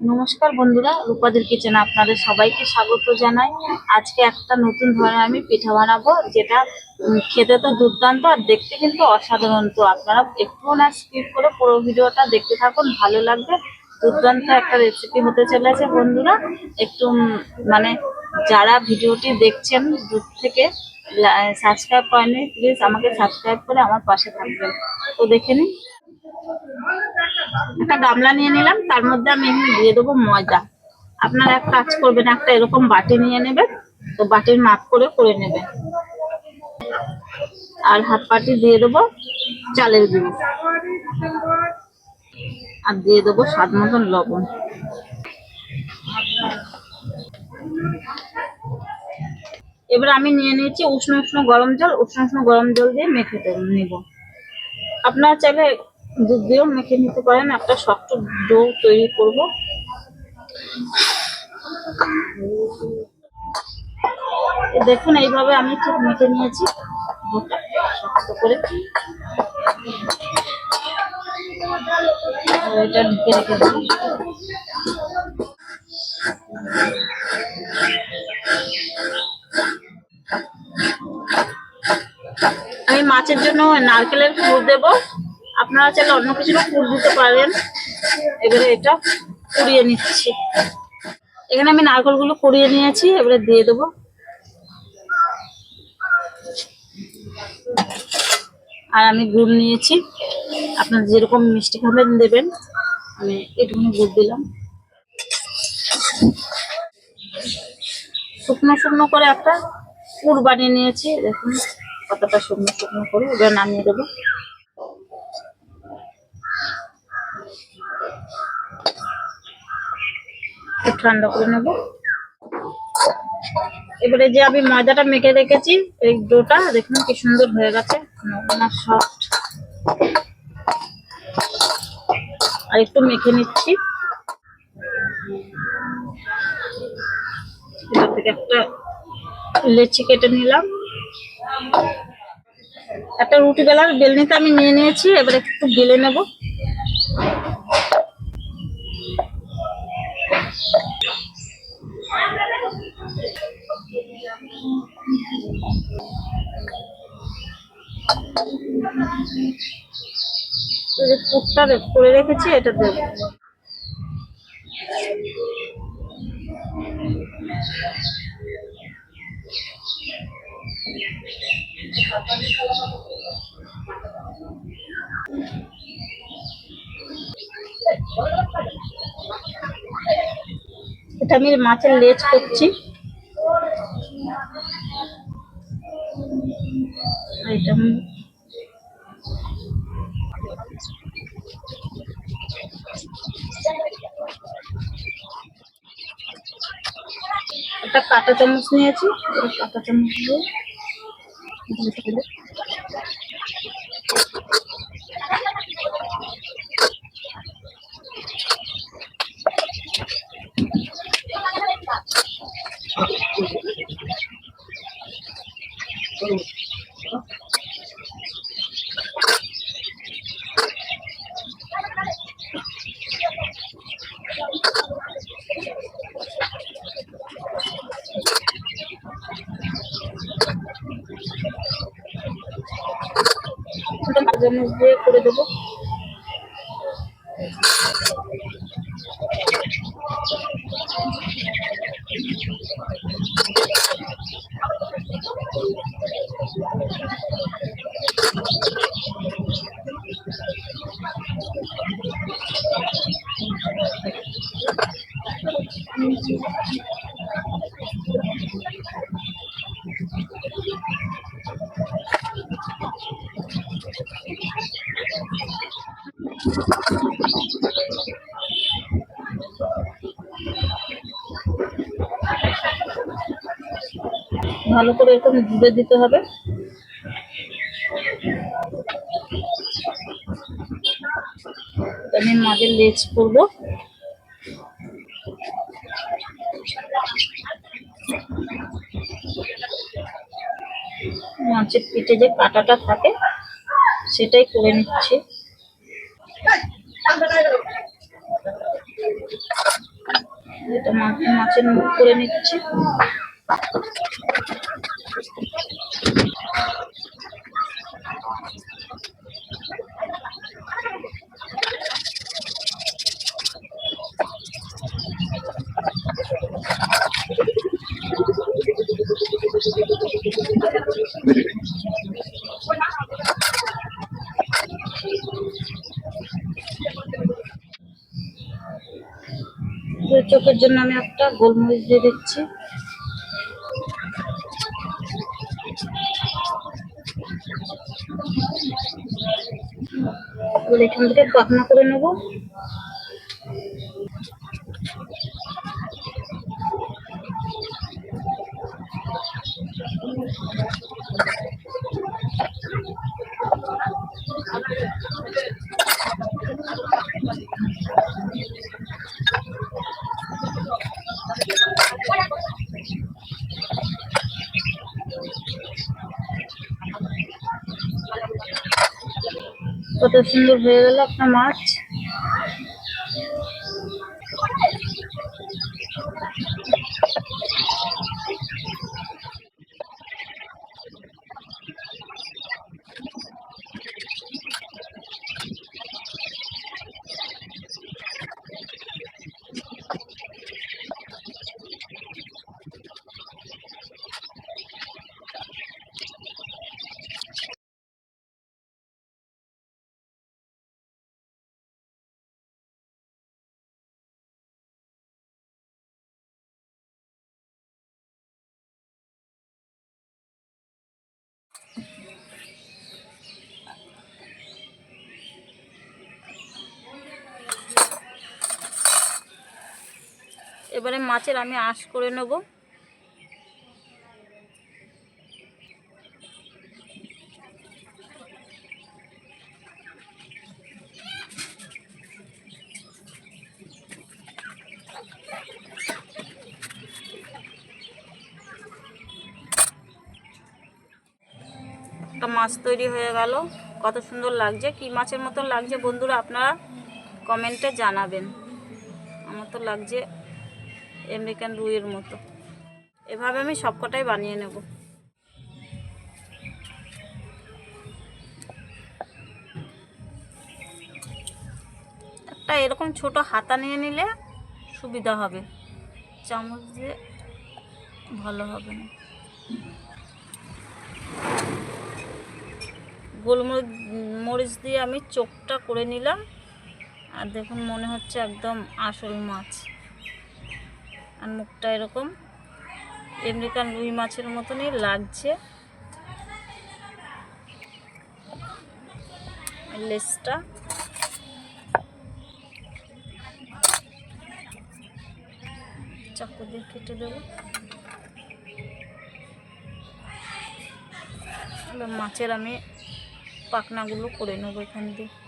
নমস্কার বন্ধুরা, রূপাদের কিচেনে আপনাদের সবাইকে স্বাগত জানাই। আজকে একটা নতুন ধরনের আমি পিঠা বানাবো, যেটা খেতে তো দুর্দান্ত আর দেখতে কিন্তু অসাধারণ। তো আপনারা একটু না স্কিপ করে পুরো ভিডিওটা দেখতে থাকুন, ভালো লাগবে। দুর্দান্ত একটা রেসিপি হতে চলেছে বন্ধুরা। একটু মানে যারা ভিডিওটি দেখছেন দূর থেকে সাবস্ক্রাইব করেনি প্লিজ আমাকে সাবস্ক্রাইব করে আমার পাশে থাকবেন। তো দেখে নিন। একটা গামলা নিয়ে নিলাম, তার মধ্যে আমি এখানে দিয়ে দেবো ময়দা। আপনারা এক কাজ করবেন, একটা এরকম বাটি নিয়ে নেবেন, তো বাটির মাপ করে করে নেবেন। আর হাফ বাটি দিয়ে দেবো চালের গুঁড়ো। আর দিয়ে দেবো স্বাদ মতন লবণ। এবার আমি নিয়ে নিয়েছি উষ্ণ উষ্ণ গরম জল, উষ্ণ উষ্ণ গরম জল দিয়ে মেখে নেব। আপনারা চাইলে দুধ দিয়েও মেখে নিতে পারেন একটা শক্ত ডো তৈরি করব। দেখুন, এইভাবে আমি ঠিক মেখে নিয়েছি শক্ত করে। এটা রেখেছি আমি মাছের জন্য নারকেলের পুর দেব। আপনারা চাইলে অন্য কিছুরও পুর দিতে পারেন। এবারে এটা কুড়িয়ে নিচ্ছি। এখানে আমি নারকেলগুলো কুড়িয়ে নিয়েছি, এবারে দিয়ে দেবো। আর আমি গুড় নিয়েছি। আপনার যেরকম মিষ্টি খাবেন, দেবেন। আমি এটুকুনি গুড় দিলাম। শুকনো শুকনো করে একটা পুর বানিয়ে নিয়েছি। দেখুন কতটা শুকনো শুকনো করে। এবার নামিয়ে দেবো। ঠান্ডা করে নেব। এবারে যে আমি ময়দাটা মেখে রেখেছি, এই ডোটা, দেখুন কি সুন্দর হয়ে গেছে সফট আর একটু মেখে নিচ্ছি। থেকে একটা লেচি কেটে নিলাম। একটা রুটি বেলার বেলনিতে আমি নিয়ে নিয়েছি, এবার একটু বেলে নেব। রে- করে রেখেছি এটা দেবো। এটা আমি মাছের লেজ করছি। একটা কাঁটা চামচ নিয়েছি কাঁটা চামচ দিয়ে চামচ দিয়ে করে দেবো। ভালো করে এরকম ডুবে দিতে হবে। আমি মাঝে লেজ করব। মাছের পিঠে যে কাঁটাটা থাকে, সেটাই করে নিচ্ছি। এটা মাছের মুখ করে নিচ্ছি। চোখের জন্য আমি একটা গোলমরিচ দিয়ে দিচ্ছি এখান থেকে পাখনা করে নেব। কত সুন্দর হয়ে গেল একটা মাছ। এবারে মাছের আমি আঁশ করে নেব। একটা মাছ তৈরি হয়ে গেল। কত সুন্দর লাগছে, কি মাছের মতো লাগছে বন্ধুরা, আপনারা কমেন্টে জানাবেন। আমার তো লাগছে আমেরিকান রুইয়ের মতো। এভাবে আমি সবকটাই বানিয়ে নেব। একটা এরকম ছোট হাতা নিয়ে নিলে সুবিধা হবে। চামচ দিয়ে ভালো হবে না। গোলমরিচ, মরিচ দিয়ে আমি চোখটা করে নিলাম। আর দেখুন, মনে হচ্ছে একদম আসল মাছ। আর মুখটা এরকম। আমেরিকান রুই মাছের মতনই লাগছে। লেসটা। চাকু দিয়ে কেটে দেবো। মাছের আমি পাখনাগুলো করে নেব এখান দিয়ে।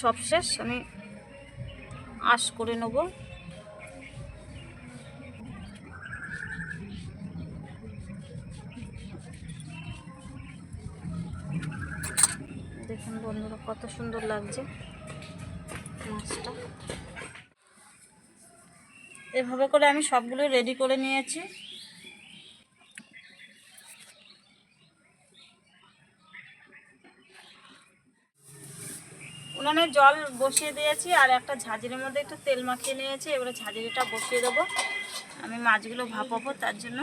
সব শেষ, আমি আশ করে নেব। দেখুন বন্ধুরা, কত সুন্দর লাগছে মাছটা এভাবে করে আমি সবগুলো রেডি করে নিয়েছি। জল বসিয়ে দিয়েছি আর একটা ঝাঁঝরির মধ্যে একটু তেল মাখিয়ে নিয়েছি। এবারে ঝাঁঝরিটা বসিয়ে দেবো। আমি মাছগুলো ভাপাবো, তার জন্য।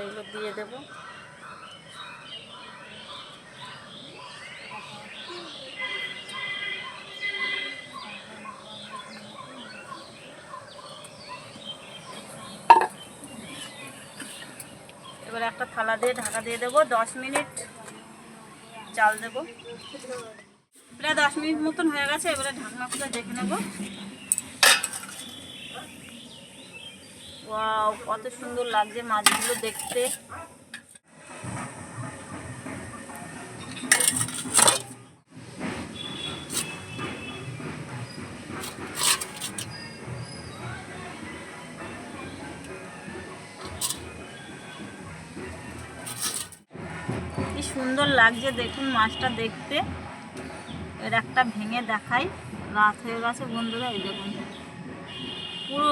এগুলো দিয়ে দেবো। এবার একটা থালা দিয়ে ঢাকা দিয়ে দেবো। দশ মিনিট চাল দেবো। প্রায় দশ মিনিট মতন হয়ে গেছে, এবারে ঢাকনা খুলে দেখে নেব। কত সুন্দর লাগছে মাছগুলো দেখতে। সুন্দর লাগছে, দেখুন মাছটা দেখতে। এর একটা ভেঙে দেখাই, রাত হয়ে গেছে বন্ধুরা, এই দেখুন। পুরো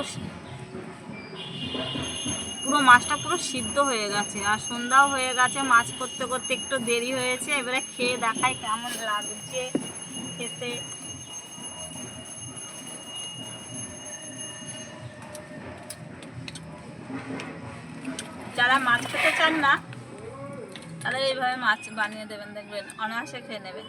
পুরো মাছটা পুরো সিদ্ধ হয়ে গেছে, আর সন্ধ্যাও হয়ে গেছে মাছ করতে করতে, একটু দেরি হয়েছে। এবারে খেয়ে দেখাই কেমন লাগছে খেতে। যারা মাছ খেতে চান না তাহলে এইভাবে মাছ বানিয়ে দেবেন, দেখবেন অনায়াসে খেয়ে নেবে।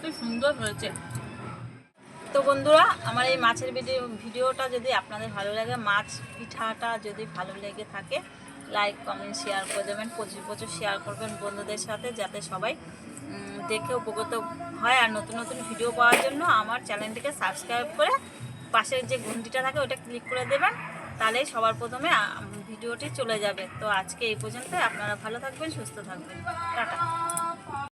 খুব সুন্দর হয়েছে। তো বন্ধুরা, আমার এই মাছের ভিডিও, ভিডিওটা যদি আপনাদের ভালো লাগে, মাছ পিঠাটা যদি ভালো লেগে থাকে লাইক কমেন্ট শেয়ার করে দেবেন, প্রচুর প্রচুর শেয়ার করবেন বন্ধুদের সাথে, যাতে সবাই দেখে উপকৃত হয়। আর নতুন নতুন ভিডিও পাওয়ার জন্য আমার চ্যানেলটিকে সাবস্ক্রাইব করে পাশের যে ঘন্টিটা থাকে, ওটা ক্লিক করে দেবেন তাহলে সবার প্রথমে ভিডিওটি চলে যাবে। তো আজকে এই পর্যন্ত আপনারা ভালো থাকবেন, সুস্থ থাকবেন। টাটা।